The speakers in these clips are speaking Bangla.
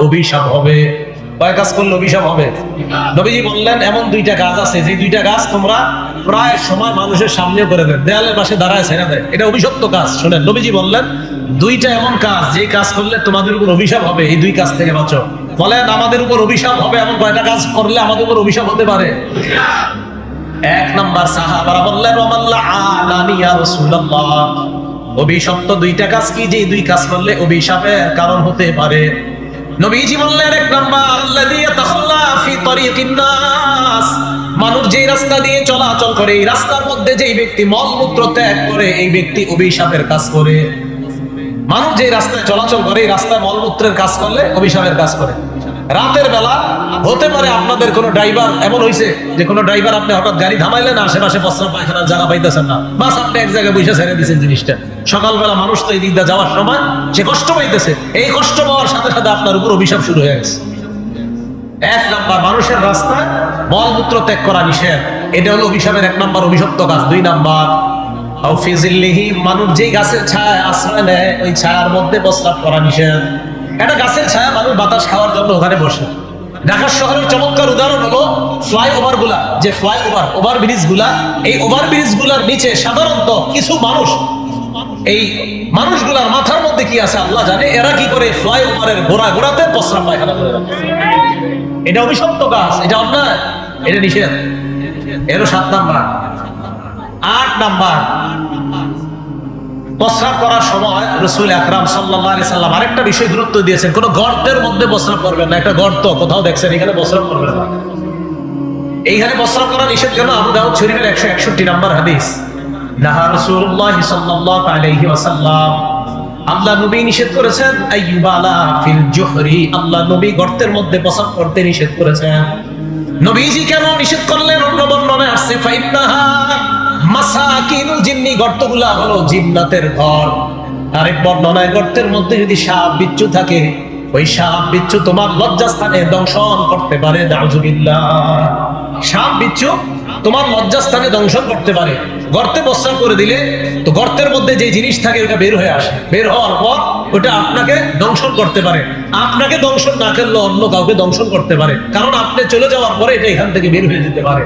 অভিশাপ হবে। কয় কাজ করলে অভিশাপ হবে? নবীজি বললেন এমন দুইটা গাছ আছে যে দুইটা গাছ তোমরা প্রায় সময় মানুষের সামনে করে দেন দেয়ালের পাশে দাঁড়ায় ছেড়ে দেয়। এটা অভিশপ্ত কাজ। শোনেন নবীজি বললেন দুইটা এমন কাজ যে কাজ করলে তোমাদের উপর অভিশাপ হবে এই দুই কাজ থেকে বাঁচো। বলেন আমাদের উপর অভিশাপ হবে এমন কয়টা কাজ করলে আমাদের উপর অভিশাপ হতে পারে? এক নাম্বার সাহাবারা বললেন ওমাল্লা আলানি রাসূলুল্লাহ? অভিশপ্ত দুইটা কাজ কি? যে দুই কাজ করলে অভিশাপের কারণ হতে পারে। নবীজি বললেন, এক নাম্বার মানুষ যেই রাস্তা দিয়ে চলাচল করে, এই রাস্তার মধ্যে যেই ব্যক্তি মলমূত্র ত্যাগ করে, এই ব্যক্তি অভিশাপের কাজ করে। মানুষ যে রাস্তায় চলাচল করে, এই রাস্তায় মলমূত্রের কাজ করলে অভিশাপের কাজ করে। রাতের বেলা হতে পারে আপনাদের কোনো ড্রাইভার, এমন হয়েছে যে কোনো ড্রাইভার আপনি হঠাৎ গাড়ি থামাইলেন, আশেপাশে প্রস্রাব পায়খানার জায়গা পাইতেছেন না। বাস আপনি এক জায়গায় বসে ছেড়ে দিয়েছেন জিনিসটা। সকালবেলা মানুষ তো এই দিক দিয়ে যাওয়ার সময় সে কষ্ট পাইতেছে। এই কষ্ট পাওয়ার সাথে সাথে আপনার উপর অভিশাপ শুরু হয়ে গেছে। এক নাম্বার, মানুষের রাস্তায় মলমূত্র ত্যাগ করা নিষেধ। এটা হলো অভিশাপের এক নাম্বার, অভিশপ্ত কাজ। দুই নাম্বার মানুষ যেই গাছের ছায়া আশ্রয় নেয়, ওই ছায়ার মধ্যে প্রস্রাব করা নিষেধ। একটা গাছের ছায়া মানুষ বাতাস খাওয়ার জন্য ওখানে বসে। ঢাকা শহরের চমৎকার উদাহরণ হলো ফ্লাইওভারগুলা যে ফ্লাই ওভার ব্রিজগুলা এই ওভার ব্রিজগুলার নিচে সাধারণত কিছু মানুষ, এই মানুষগুলার মাথার মধ্যে কি আছে আল্লাহ জানে? এরা কি করে ফ্লাইওভারের ঘোড়া ঘোড়াতে প্রস্রাব পায়খানা করে। এটা অভিশপ্ত কাজ এটা অন্যায় এটা নিষেধ। এরও সাত নাম্বার। আট নাম্বার। প্রস্রাব করার সময় রসুল আকরাম সাল্লাহ সাল্লাম আরেকটা বিষয় গুরুত্ব দিয়েছেন, কোন গর্তের মধ্যে প্রস্রাব করবেন না, একটা গর্ত, কোথাও দেখছেন, এখানে প্রস্রাব করবেন না। এইখানে প্রস্রাব করা নিষেধ কেন? আবু দাউদ শরীফের একশো একষট্টি নাম্বার হাদিস। নাহা রাসূলুল্লাহ সাল্লাল্লাহু আলাইহি ওয়াসাল্লাম, আল্লাহ নবী নিষেধ করেছেন আইয়ুবালা ফিল জুহরি, আল্লাহ নবী গর্তের মধ্যে প্রস্রাব করতে নিষেধ করেছেন। নবীজি কেন নিষেধ করলেন? অন্য বর্ণনায় আসছে, ফাইন্নাহা মাসাকিনুল জিন্নি গর্তগুলা হলো জিন্নাতের ঘর। বর্ণনায় গর্তের মধ্যে যদি সাপ বিচ্ছু থাকে, ওই সাপ বিচ্ছু তোমার লজ্জাস্থানে দংশন করতে পারে, নাউজুবিল্লাহ। সাপ বিচ্ছু তোমার লজ্জাস্থানে দংশন করতে পারে। গর্তে প্রস্রাব করে দিলে তো গর্তের মধ্যে যে জিনিস থাকে ওটা বের হয়ে আসে। বের হওয়ার পর ওটা আপনাকে দংশন করতে পারে। আপনাকে দংশন না করলে অন্য কাউকে দংশন করতে পারে। কারণ আপনি চলে যাওয়ার পরে এটা এখান থেকে বের হয়ে যেতে পারে।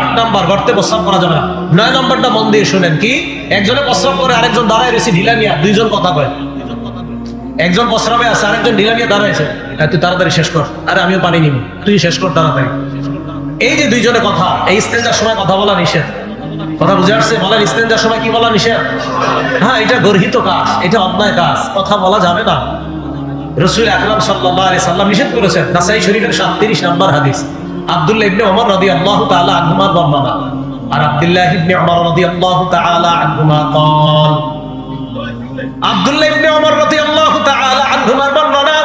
আট নাম্বার, গর্তে প্রস্রাব করা যাবে না। নয় নাম্বারটা মন দিয়ে শুনেন কি? একজনে প্রস্রাব করে আরেকজন দাঁড়ায় রয়েছে দুইজন কথা কয়। একজন প্রস্রাবে আছে, আরেকজন দাঁড়াইছে তুই তাড়াতাড়ি শেষ কর। আরে আমিও পানি নিব। তুই শেষ কর তাড়াতাড়ি। এই যে দুইজনে কথা, এই সময় কথা বলা নিষেধ। কথা বুঝে আসছে? সময় কি বলা নিষেধ? হ্যাঁ এটা গর্হিত কাজ, এটা অন্যায় কাজ। কথা বলা যাবে না। রসুল আকরাম সাল্লাহ সাল্লাম নিষেধ করেছেন, নাসাই শরীফের সাতত্রিশ নাম্বার হাদিস। আব্দুল্লাহ ইবনে ওমর রাদিয়াল্লাহু তাআলা আনহুমার বর্ণনা আর আব্দুল্লাহ ইবনে ওমর রাদিয়াল্লাহু তাআলা আনহুমা قال আব্দুল্লাহ ইবনে ওমর রাদিয়াল্লাহু তাআলা আনহুমার বর্ণনা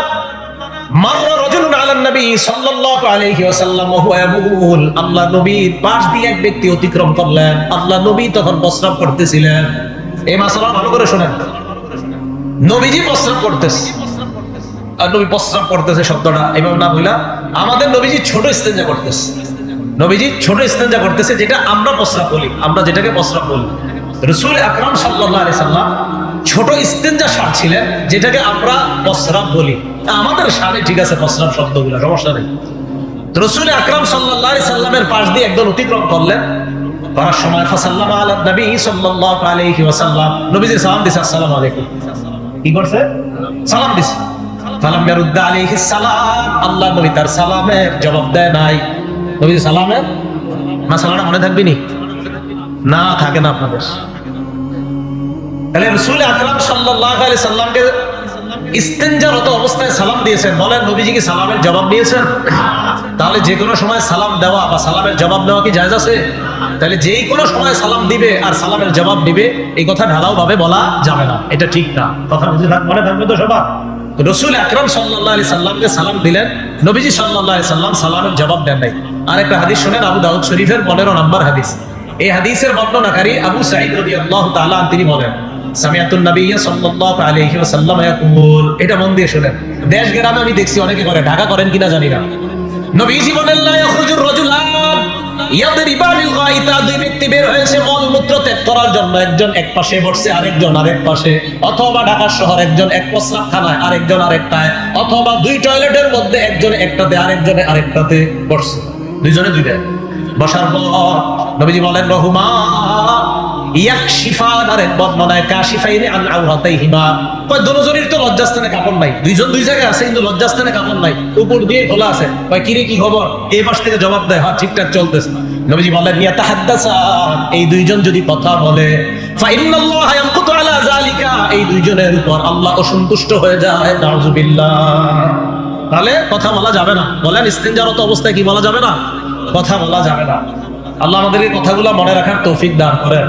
মাররা রাজুলুন আলা নবী সাল্লাল্লাহু আলাইহি ওয়াসাল্লাম ওয়া হুয়া ইয়াবুল আল্লাহ নবীর পাশ দিয়ে এক ব্যক্তি অতিক্রম করলেন আল্লাহ নবী তখন প্রস্রাব করতেছিলেন এই মাসালা ভালো করে শুনেন নবীজি প্রস্রাব করতেছে আর নবী প্রস্রাব করতেছে শব্দটা। এভাবে না বইলা, আমাদের নবীজি ছোট ইস্তেঞ্জা করতেছে। নবীজি ছোট ইস্তেঞ্জা করতেছে যেটা আমরা প্রস্রাব বলি, আমরা যেটাকে প্রস্রাব বলি। রসুল আকরাম সাল্লাহ সাল্লাম ছোট ইস্তেঞ্জা সার ছিলেন যেটাকে আমরা প্রস্রাব বলি। আমাদের সারে ঠিক আছে প্রস্রাব শব্দগুলো, সমস্যা নেই। রসুল আকরাম সাল্লাহ সাল্লামের পাশ দিয়ে একজন অতিক্রম করলেন। করার সময় ফাসাল্লাম আলা নবী সাল্লাল্লাহু আলাইহি ওয়াসাল্লাম, নবীজি সালাম দিছে, আসসালামু আলাইকুম। কি করছে? সালাম দিছে। আল্লাহ নবী তার সালামের জবাব দেয় নাই। নবী সালামের? মাসালাটা মনে থাকবি নি। না, থাকে না আপনাদের। তাহলে যে কোনো সময় সালাম দেওয়া বা সালামের জবাব দেওয়া কি জায়েজ আছে? তাহলে যেই কোনো সময় সালাম দিবে আর সালামের জবাব দিবে, এই কথা ঢালাও ভাবে বলা যাবে না। এটা ঠিক না। কথা বুঝে মনে থাকবে তো সবার। রসুল আকরাম সাল্লাহ আলি সাল্লামকে সালাম দিলেন, নবীজি সাল্লাহ আলি সাল্লাম সালামের জবাব দেন নাই। আর একটা হাদিস শুনেন, আবু দাউদ শরীফের পনেরো নম্বর হাদিস। এই হাদিসের বর্ণনাকারী আবু সাঈদ রাদিয়াল্লাহু তাআলা তিনি বলেন দেশ গ্রামে আমি দেখছি অনেকে করে, ঢাকা করেন কিনা জানি না। নবীজি বলেন লা দুই ব্যক্তি বের হয়েছে মলমূত্র ত্যাগ করার জন্য। একজন এক পাশে বসছে, আরেকজন আরেক পাশে। অথবা ঢাকা শহর, একজন এক খানায় আরেকজন আরেকটায়। অথবা দুই টয়লেটের মধ্যে একজন একটাতে, আরেকজনে আরেকটাতে বসছে। দুইজনে দুইটায়। বসার পর নবীজি বলেন, রহুমা তো লজ্জাস্থানে কাপড় নাই। দুইজন দুই জায়গায় আছে, কিন্তু কাপড় নাই। উপর দিয়ে আছে। কিরে, কি খবর? পাশ থেকে জবাব দেয় হ্যাঁ চলতেছে। বলেন এই দুইজন যদি কথা বলে এই দুইজনের আল্লাহ অসন্তুষ্ট হয়ে যায় তাহলে কথা বলা যাবে না। বলেন ইস্তেঞ্জারত অবস্থায় কি বলা যাবে না? কথা বলা যাবে না। আল্লাহ আমাদের এই কথাগুলো মনে রাখার তৌফিক দান করেন।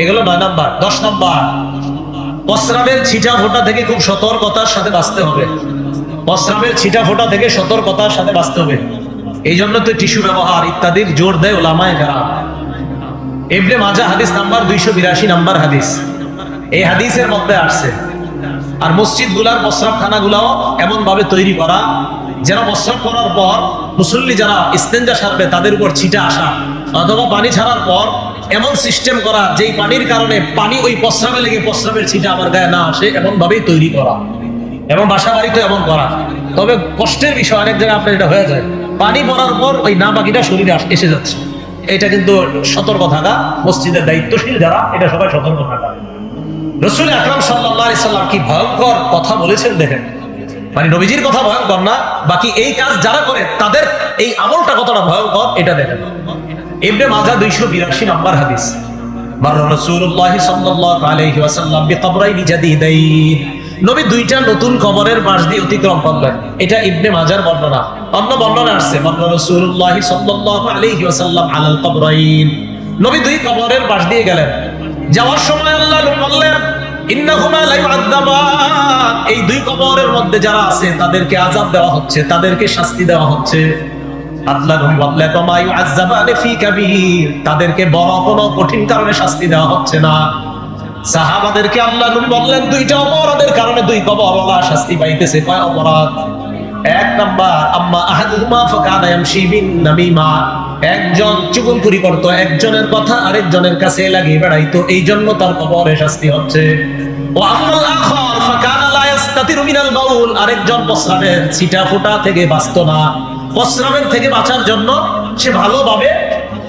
এগুলো নয় নাম্বার, দশ নাম্বার। প্রস্রাবের ছিটা ফোটা থেকে খুব সতর্কতার সাথে বাঁচতে হবে। প্রস্রাবের ছিটা ফোটা থেকে সতর্কতার সাথে বাঁচতে হবে। এই জন্য তো টিস্যু ব্যবহার ইত্যাদির জোর দেয় ওলামায় যারা এমনি মাজা হাদিস নাম্বার দুইশো বিরাশি নাম্বার হাদিস। এই হাদিসের মধ্যে আসছে। আর মসজিদগুলার প্রস্রাবখানা গুলাও এমন ভাবে তৈরি করা, যেন প্রস্রাব করার পর মুসল্লি যারা ইস্তেঞ্জা সারবে তাদের উপর ছিটা আসা। অথবা পানি ছাড়ার পর এমন সিস্টেম করা, যেই পানির কারণে পানি ওই প্রস্রাবে লেগে প্রস্রাবের ছিটা আমার গায়ে না আসে এমন ভাবেই তৈরি করা। এবং বাসা বাড়িতে এমন করা। তবে কষ্টের বিষয়, অনেক জায়গায় আপনার এটা হয়ে যায়। পানি পড়ার পর ওই না বাকিটা শরীরে এসে যাচ্ছে। এটা কিন্তু সতর্ক থাকা মসজিদের দায়িত্বশীল যারা, এটা সবাই সতর্ক থাকা রসুল আকরাম সাল্লাহ সাল্লাম কি ভয়ঙ্কর কথা বলেছেন দেখেন? মানে নবীজির কথা ভয়ঙ্কর না, বাকি এই কাজ যারা করে, তাদের এই আমলটা কতটা ভয়ঙ্কর, এটা দেখেন। এমনি মাজা দুইশো বিরাশি নম্বর হাদিস। নবী দুইটা নতুন কবরের পাশ দিয়ে অতিক্রম করলেন। এটা ইবনে বর্ণনা। অন্য বর্ণনা আলাল কবরাইন। নবী দুই কবরের পাশ দিয়ে গেলেন। যাওয়ার সময় আল্লাহ বললেন এই দুই কবরের মধ্যে যারা আছে, তাদেরকে আযাব দেওয়া হচ্ছে, তাদেরকে শাস্তি দেওয়া হচ্ছে। তাদেরকে বড় কোনো কঠিন কারণে শাস্তি দেওয়া হচ্ছে না। সাহাবাদেরকে আল্লাহ বললেন, দুইটা অপরাধের কারণে দুই কবরওয়ালা শাস্তি পাইতেছে, কয় অপরাধ? এক আম্মা বিন নামিমা। একজন একজনের কথা আরেকজনের কাছে লাগিয়ে বেড়াইতো এই জন্য তার কবরে শাস্তি হচ্ছে। ও আখার মিনাল বাউল। আরেকজন প্রস্রাবের ছিটা ফোঁটা থেকে বাঁচতো না। প্রস্রাবের থেকে বাঁচার জন্য সে ভালোভাবে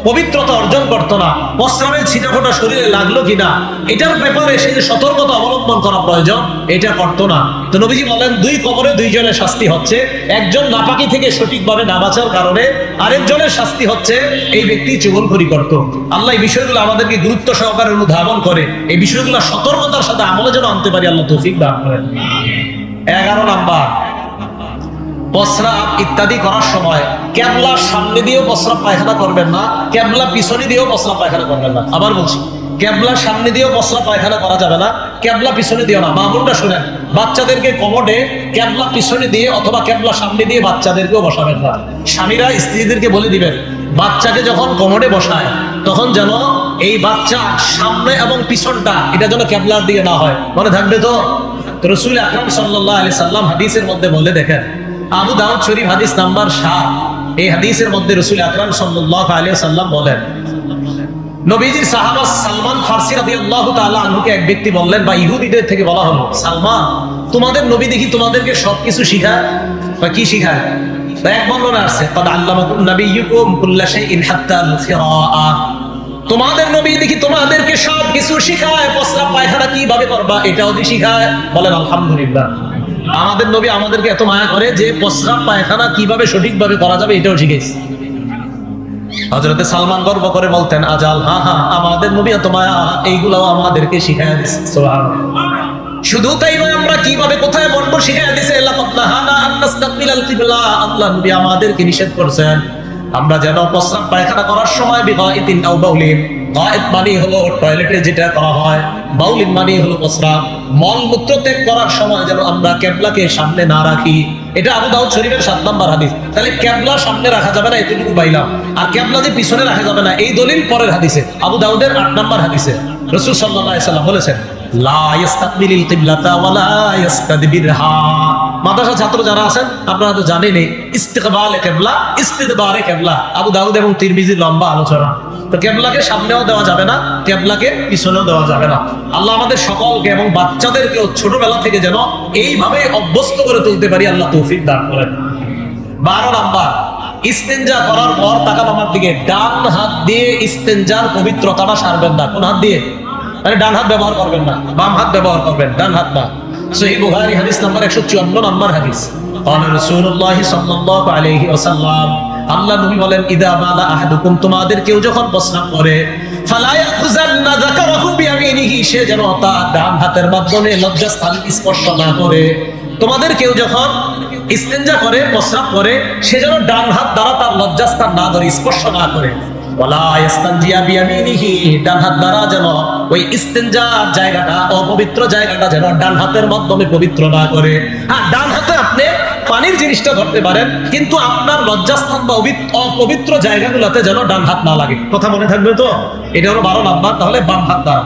পবিত্রতা অর্জন করতো না। প্রস্রাবের ছিটা ফোটা শরীরে লাগল কিনা, এটার ব্যাপারে সে সতর্কতা অবলম্বন করা প্রয়োজন, এটা করতো না। তো নবীজি বলেন, দুই কবরে দুইজনের শাস্তি হচ্ছে। একজন নাপাকি থেকে সঠিকভাবে না বাঁচার কারণে আরেকজনের শাস্তি হচ্ছে, এই ব্যক্তি চুগলখড়ি করত। আল্লাহ এই বিষয়গুলো আমাদেরকে গুরুত্ব সহকারে অনুধাবন করে। এই বিষয়গুলো সতর্কতার সাথে আমলে যেন আনতে পারি, আল্লাহ তৌফিক দান করেন। এগারো নাম্বার প্রস্রাব ইত্যাদি করার সময় ক্যাবলার সামনে দিয়েও প্রস্রাব পায়খানা করবেন না ক্যাবলা পিছনে দিয়েও প্রস্রাব পায়খানা করবেন না। আবার বলছি ক্যাবলার সামনে দিয়েও প্রস্রাব পায়খানা করা যাবে না ক্যাবলা পিছনে দিও না। মামুনটা শুনেন, বাচ্চাদেরকে কমোডে ক্যাবলা পিছনে দিয়ে অথবা ক্যাবলা সামনে দিয়ে বাচ্চাদেরকেও বসাবেন না। স্বামীরা স্ত্রীদেরকে বলে দিবেন, বাচ্চাকে যখন কমোডে বসায়, তখন যেন এই বাচ্চা সামনে এবং পিছনটা, এটা যেন ক্যাবলার দিকে না হয়। মনে থাকবে তো? রসুল আকরম সাল্লাহ আলি সাল্লাম হাদিসের মধ্যে বলে দেখেন আবু দাউদ শরীফ হাদিস নাম্বার সাত। এই হাদিসের মধ্যে রসুল আকরাম সাল্লাহ আলিয়া সাল্লাম বলেন, নবীজি সাহাবা সালমান ফার্সি রাদি আল্লাহ আনহুকে এক ব্যক্তি বললেন, বা ইহুদিদের থেকে বলা হলো, সালমান, তোমাদের নবী দেখি তোমাদেরকে সবকিছু শিখায়। বা কি শিখায়? এক বর্ণনা আছে নাবিয়্যুকুম কুল্লা শাইইন হাত্তা আল-কিরাআ তোমাদের নবী দেখি তোমাদেরকে সব কিছু শিখায় পায়খানা কীভাবে করবা, এটাও দিয়ে শিখায়? বলেন, আলহামদুলিল্লাহ। আমাদের নবী আমাদেরকে এত মায়া করে যে প্রস্রাব, পায়খানা কীভাবে সঠিকভাবে করা যাবে এটাও শিখেছে। হজরতে সালমান গর্ব করে বলতেন, আজাল হ্যাঁ হ্যাঁ আমাদের নবী এত মায়া, এইগুলাও আমাদেরকে দিচ্ছে শুধু তাই নয়, আমরা কীভাবে কোথায় বলব শিখাই দিছে। আল্লাহ নবী আমাদেরকে নিষেধ করছেন। আমরা যেন প্রস্রাব, পায়খানা করার সময় বাউলিন, গায়েত মানে হলো টয়লেটে যেটা করা হয়। বাউলিন মানে হলো মশরা মল মূত্র ত্যাগ করার সময় যেন আমরা ক্যাবলাকে সামনে না রাখি। এটা আবু দাউদ শরীফের সাত নম্বর হাদিস। তাহলে ক্যাবলা সামনে রাখা যাবে না, এতটুকু পাইলাম। আর ক্যাবলা যে পিছনে রাখা যাবে না, এই দলিল পরের হাদিসে, আবু দাউদের আট নম্বর হাদিসে। রসুল সাল্লাহ সাল্লাম বলেছেন, লা ইস্তাকবিলিল কিবলাতা ওয়া লা ইয়াস্তাদবিরহা। মাদ্রাসা ছাত্র যারা আছেন, আপনারা তো জানেনই, ইস্তেকবাল কেবলা, ইস্তিদবারে কেবলা। আবু দাউদ এবং তিরমিজির লম্বা আলোচনা। তো কেবলাকে সামনেও দেওয়া যাবে না, কেবলাকে পিছনেও দেওয়া যাবে না। আল্লাহ আমাদের সকলকে এবং বাচ্চাদেরকেও ছোটবেলা থেকে যেন এইভাবে অভ্যস্ত করে তুলতে পারি, আল্লাহ তৌফিক দান করেন। বারো নাম্বার, ইস্তেঞ্জা করার পর তাকান আমার দিকে। ডান হাত দিয়ে ইস্তেঞ্জার পবিত্রতাটা সারবেন না। কোন হাত দিয়ে? মানে ডান হাত ব্যবহার করবেন না, বাম হাত ব্যবহার করবেন, ডান হাত না। হাদিস নাম্বার আল্লাহ নবী বলেন, ইদা বালা আহাদুকুম তোমাদের কেউ যখন করে সে যেন তার ডান হাতের মাধ্যমে স্পর্শ না করে। তোমাদের কেউ যখন করে করে, সে যেন ডান হাত দ্বারা তার লজ্জাস্থান না ধরে, স্পর্শ না করে। অপবিত্র হ্যাঁ অপবিত্র জায়গাগুলোতে যেন ডান হাত না লাগে। কথা মনে থাকবে তো? এটা হলো বারো নাম্বার, তাহলে বাম হাত দ্বারা।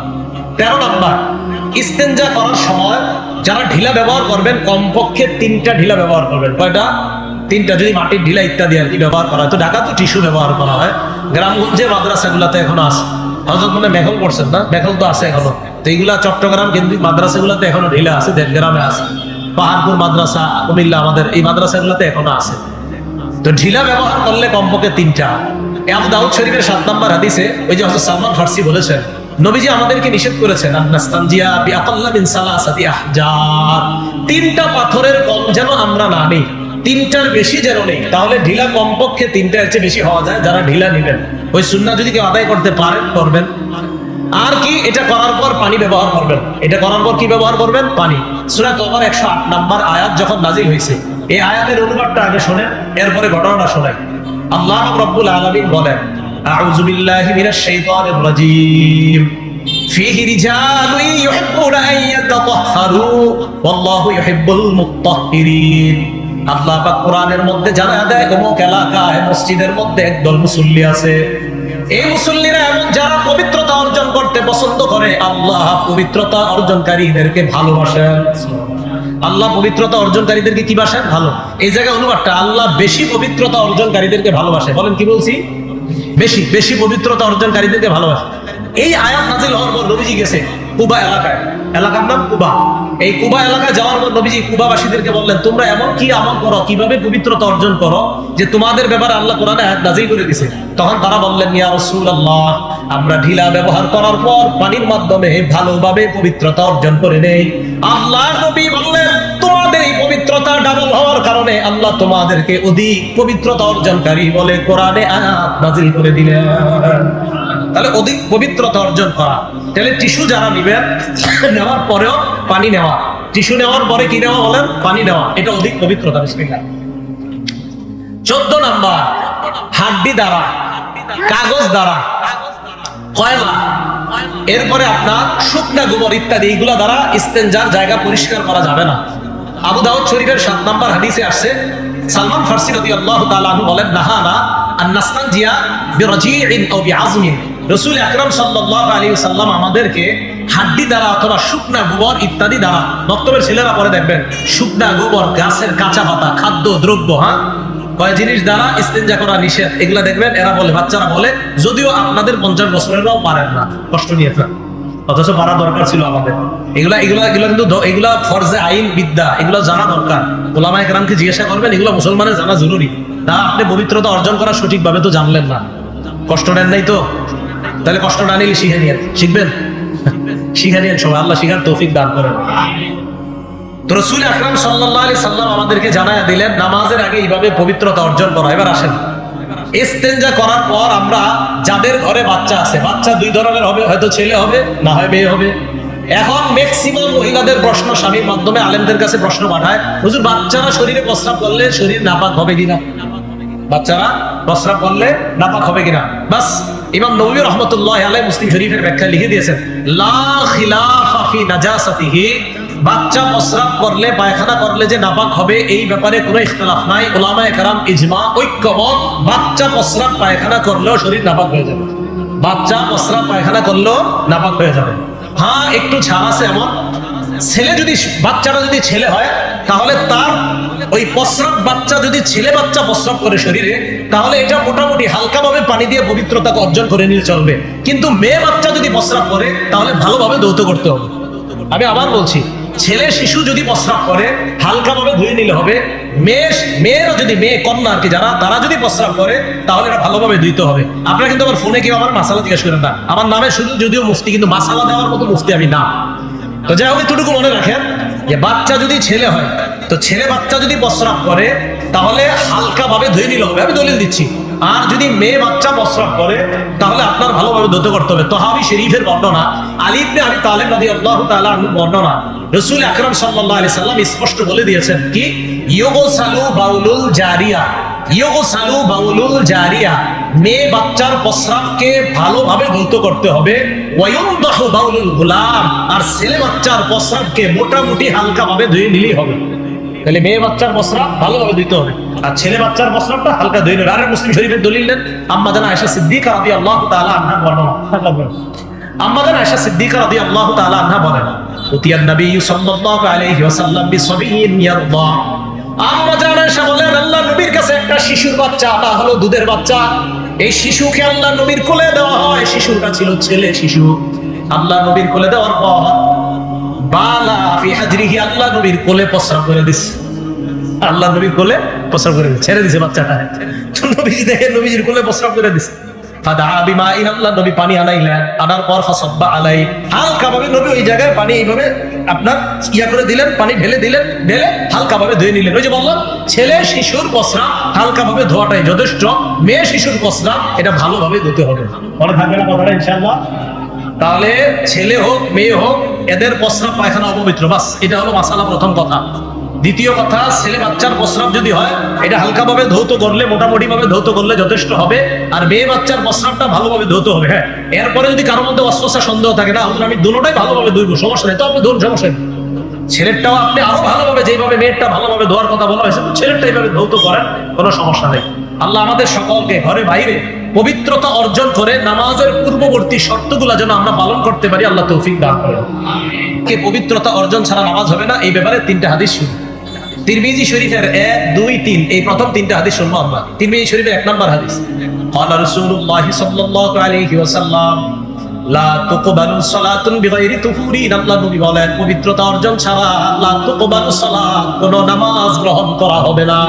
তেরো নাম্বার ইস্তেঞ্জা করার সময় যারা ঢিলা ব্যবহার করবেন, কমপক্ষে তিনটা ঢিলা ব্যবহার করবেন। কয়টা? তিনটা যদি মাটির ঢিলা ইত্যাদি আর কি ব্যবহার করা হয়, তো ঢাকা তো টিস্যু ব্যবহার করা হয়। গ্রামগঞ্জে মাদ্রাসাগুলোতে এখন আছে। হজরত মানে মেঘল করছেন না? মেঘল তো আছে এখনও। তো এইগুলা চট্টগ্রাম কেন্দ্রিক মাদ্রাসাগুলোতে এখনও ঢিলা আছে দেড়গ্রামে আছে। পাহাড়পুর মাদ্রাসা, কুমিল্লা আমাদের এই মাদ্রাসাগুলোতে এখনও আছে। তো ঢিলা ব্যবহার করলে কমপক্ষে তিনটা। আবু দাউদ শরীফের সাত নম্বর হাদিসে ওই যে হযরত সালমান ফার্সি বলেছেন, নবীজি আমাদেরকে নিষেধ করেছেন তিনটা পাথরের কম যেন আমরা না নেই। তিনটার বেশি যেন নেই তাহলে ঢিলা কমপক্ষে তিনটার চেয়ে বেশি হওয়া যায় যারা ঢিলা নেবেন ওই সুন্নাহ যদি কেউ আদায় করতে পারেন করবেন আর কি এটা করার পর পানি ব্যবহার করবেন এটা করার পর কি ব্যবহার করবেন পানি সূরা তওবার 108 নাম্বার আয়াত যখন নাজিল হয়েছে এই আয়াতের অনুবাদটা আগে শুনেন এরপরে ঘটনাটা শোনেন আল্লাহ রাব্বুল আলামিন বলেন আউযু বিল্লাহি মিনাশ শাইতানির রাজীম فيه رجال يحبون أن يتطهروا والله يحب المطهرين আল্লাহ কোরআনের মধ্যে জানা দেয়, অমুক এলাকায়, মসজিদের মধ্যে একদল মুসল্লি আছে। এই মুসল্লিরা এমন, যারা পবিত্রতা অর্জন করতে পছন্দ করে, আল্লাহ পবিত্রতা অর্জনকারীদেরকে ভালোবাসেন। আল্লাহ পবিত্রতা অর্জনকারীদেরকে কি বাসেন? ভালো। এই জায়গায় অনুবাদটা, আল্লাহ বেশি পবিত্রতা অর্জনকারীদেরকে ভালোবাসে। বলেন কি বলছি? বেশি বেশি পবিত্রতা অর্জনকারীদেরকে ভালোবাসে। এই আয়াত নাজিল হওয়ার পর নবীজি গেছে, কুবা এলাকায়। এলাকার নাম কুবা। এই কুবা এলাকায় যাওয়ার পর নবীজি কুবাবাসীদেরকে বললেন, তোমরা এমন কি আমল করো, কীভাবে পবিত্রতা অর্জন করো, যে তোমাদের ব্যাপারে আল্লাহ কোরআনে আয়াত নাজিল করে দিছে তখন তারা বললেন, ইয়া রাসূলুল্লাহ, আমরা ঢিলা ব্যবহার করার পর পানির মাধ্যমে ভালোভাবে পবিত্রতা অর্জন করে নেই। আল্লাহ নবী বললেন, তোমাদের এই পবিত্রতা ডাবল হওয়ার কারণে আল্লাহ তোমাদেরকে অধিক পবিত্রতা অর্জনকারী বলে কোরআনে আয়াত নাজিল করে দিলেন। তাহলে অধিক পবিত্রতা অর্জন করা। তাহলে টিস্যু যারা নিবেন নেওয়ার পরেও পানি নেওয়া। টিস্যু নেওয়ার পরে কি নেওয়া বলেন? পানি নেওয়া। এটা অধিক পবিত্রতা, বিসমিল্লাহ। চোদ্দ নাম্বার, হাড্ডি দ্বারা, কাগজ দ্বারা। কয়লা এরপরে আপনার শুকনা গোবর ইত্যাদি এগুলা দ্বারা ইস্তেঞ্জার জায়গা পরিষ্কার করা যাবে না। আবু দাউদ শরীফের সাত নাম্বার হাদিসে আসছে, সালমান ফার্সি রাদিয়াল্লাহু তাআলা আনহু বলেন, নাহানা আন নাস্তানজিয়া বিরাজি'in আও বিআজমিন। রাসূল আকরাম সাল্লাল্লাহু আলাইহি সাল্লাম আমাদেরকে হাড্ডি দ্বারা অথবা শুকনা গোবর ইত্যাদি দ্বারা বক্তব্যের ছেলেরা পরে দেখবেন, শুকনা গোবর, গাছের কাঁচা পাতা, খাদ্য, দ্রব্য হ্যাঁ? কয় জিনিস দ্বারা ইস্তেঞ্জা করা নিষেধ। এগুলা দেখবেন, এরা বলে, বাচ্চারা বলে, যদিও আপনাদের পঞ্চাশ বছরেরও পারেন না, কষ্ট নিয়ে থাক। অথচ পারা দরকার ছিল আমাদের। এগুলা এগুলা এগুলা কিন্তু এগুলা ফরজে আইন বিদ্যা, এগুলো জানা দরকার। ওলামা একরামকে জিজ্ঞাসা করবেন, এগুলো মুসলমানের জানা জরুরি। তা আপনি পবিত্রতা অর্জন করা সঠিকভাবে তো জানলেন না। কষ্ট নেন নাই তো? তাহলে কষ্ট না নিলে শিখে নিয়েন। শিখবেন? শিখে নিয়েন সবাই। আল্লাহ শিখার তৌফিক দান করেন। তো রসুল আকরাম সাল্লাল্লাহু আলাইহি সাল্লাম আমাদেরকে জানায়া দিলেন, নামাজের আগে এইভাবে পবিত্রতা অর্জন করা। এবার আসেন। ইস্তেঞ্জা করার পর আমরা যাদের ঘরে বাচ্চা আছে, বাচ্চা দুই ধরনের হবে, হয়তো ছেলে হবে, না হয় মেয়ে হবে। এখন ম্যাক্সিমাম মহিলাদের প্রশ্ন স্বামীর মাধ্যমে, আলেমদের কাছে প্রশ্ন পাঠায়, হুজুর, বাচ্চারা শরীরে প্রস্রাব করলে শরীর নাপাক হবে কিনা? বাচ্চারা প্রস্রাব করলে নাপাক হবে কিনা? বাস, ইমাম নবী রহমতুল্লাহ আলাই মুসলিম শরীফের ব্যাখ্যা লিখে দিয়েছেন, লা খিলাফা ফি নাজাসাতিহি। বাচ্চা প্রস্রাব করলে পায়খানা করলে যে নাপাক হবে, এই ব্যাপারে কোনো ইখতিলাফ নাই। ওলামা একরাম ইজমা, ঐক্যমত, বাচ্চা প্রস্রাব পায়খানা করলেও শরীর নাপাক হয়ে যাবে। বাচ্চা প্রস্রাব পায়খানা করলেও নাপাক হয়ে যাবে। হ্যাঁ একটু ছাড় আছে এমন। ছেলে যদি, বাচ্চাটা যদি ছেলে হয়, তাহলে তার ওই প্রস্রাব বাচ্চা যদি ছেলে বাচ্চা প্রস্রাব করে শরীরে, তাহলে এটা মোটামুটি হালকাভাবে পানি দিয়ে পবিত্রতাকে অর্জন করে নিয়ে চলবে। কিন্তু মেয়ে বাচ্চা যদি প্রস্রাব করে, তাহলে ভালোভাবে দৌত করতে হবে। আমি আবার বলছি, ছেলে শিশু যদি প্রস্রাব করে, হালকাভাবে ধুয়ে নিলে হবে। মেয়ে, মেয়েরও যদি, মেয়ে কন্যা আর কি যারা, তারা যদি প্রস্রাব করে, তাহলে এটা ভালোভাবে ধুইতে হবে। আপনারা কিন্তু আমার ফোনে কেউ আমার মাসালা জিজ্ঞেস করেন না। আমার নামে শুধু যদিও মুফতি, কিন্তু মাসালা দেওয়ার মতো মুফতি আমি না। তো যাই হোক, এতটুকু মনে রাখেন যে বাচ্চা যদি ছেলে হয় তো ছেলে বাচ্চা যদি প্রস্রাব করে, তাহলে হালকা ভাবে ধুয়ে নিলে হবে। আমি দলিল দিচ্ছি। আর যদি মেয়ে বাচ্চা প্রস্রাব করে, তাহলে আপনার ভালোভাবে ধুতে করতে হবে। তোহাবি শরীফের বর্ণনা আলিবনে আমি তালেম নদী আল্লাহ আনহুর বর্ণনা, রসুল আকরাম সাল্লাল্লাহু আলাইহি সাল্লাম স্পষ্ট বলে দিয়েছেন কি? ইয়োগো সালু বাউলুল জারিয়া ইয়োগো সালু বাউলুল জারিয়া, মেয়ে বাচ্চার প্রস্রাবকে ভালোভাবে ধৌত করতে হবে। বাউলুল গোলাম, আর ছেলে বাচ্চার প্রস্রাবকে মোটামুটি হালকা ভাবে ধুয়ে নিলেই হবে। তাহলে মেয়ে বাচ্চার প্রস্রাব ভালোভাবে ধুইতে হবে। আর ছেলে বাচ্চার প্রস্রাবটা হালকা নেবে। আর মুসলিম শরীফের দলিল নেন আম্মা জানা আয়েশা সিদ্দিকা রাদিয়াল্লাহু তাআলা আনহা বর্ণনা। আম্মা জানা আয়েশা সিদ্দিকা রাদিয়াল্লাহু তাআলা আনহা বলেন, উতিয়ান নবী সাল্লাল্লাহু আলাইহি ওয়াসাল্লাম আম্মা জান আয়েশা বলেন আল্লাহ নবীর কাছে একটা শিশুর বাচ্চা আনা হলো দুধের বাচ্চা। এই শিশুকে আল্লাহ নবীর কোলে দেওয়া হয়। শিশুটা ছিল ছেলে শিশু। আল্লাহ নবীর কোলে দেওয়ার পর আল্লাহ নবীর কোলে প্রস্রাব করে দিছে। আল্লাহ নবীর কোলে প্রস্রাব করে দিছে। ছেড়ে দিছে বাচ্চাটা। নবীজি দেখে নবীজির কোলে প্রস্রাব করে আল্লাহ নবী পানি আনার পর আলাই। নবী ওই জায়গায় পানি এইভাবে আপনার ইয়া করে দিলেন, পানি দিলেন ধুয়ে নিলেন। ছেলে শিশুর প্রস্রাব হালকা ভাবে ধোয়াটাই যথেষ্ট। মেয়ে শিশুর প্রস্রাব এটা ভালোভাবে ধুতে হবে। তাহলে ছেলে হোক, মেয়ে হোক এদের প্রস্রাব পায়খানা অপবিত্র, বাস, এটা হলো মাসালা প্রথম কথা। দ্বিতীয় কথা, ছেলে বাচ্চার প্রস্রাব যদি হয়, এটা হালকাভাবে ধৌত করলে মোটামুটি ভাবে ধৌত করলে যথেষ্ট হবে, আর মেয়ে বাচ্চার প্রস্রাবটা ভালোভাবে ধৌত হবে হ্যাঁ। এরপরে যদি কারোর মধ্যে অস্বস্থা সন্দেহ থাকে, না আমি দুটোটাই ভালোভাবে ধুইব, সমস্যা নেই, তো আপনি ধরুন সমস্যা নেই। ছেলেরটাও আপনি আরও ভালোভাবে, যেভাবে মেয়েরটা ভালোভাবে ধোয়ার কথা বলা হয়েছে ছেলেরটা এইভাবে ধৌত করেন, কোনো সমস্যা নেই। আল্লাহ আমাদের সকলকে ঘরে বাইরে পবিত্রতা অর্জন করে নামাজের পূর্ববর্তী শর্তগুলা যেন আমরা পালন করতে পারি আল্লাহ তৌফিক দান করেন কে পবিত্রতা অর্জন ছাড়া নামাজ হবে না এই ব্যাপারে তিনটা হাদিস শুনি তিরমিজি শরীফের এক দুই তিন এই প্রথম তিনটা হাদিস শুনবো আমরা তিরমিজি শরীফের এক নম্বর হাদিস قال رسول الله صلى الله عليه وسلم লা তুকবালু সালাতুন বিগাইরি তুহুরিন আল্লাহ নবী বলেন পবিত্রতা অর্জন ছাড়া লা তুকবালু সালাত কোন নামাজ গ্রহণ করা হবে না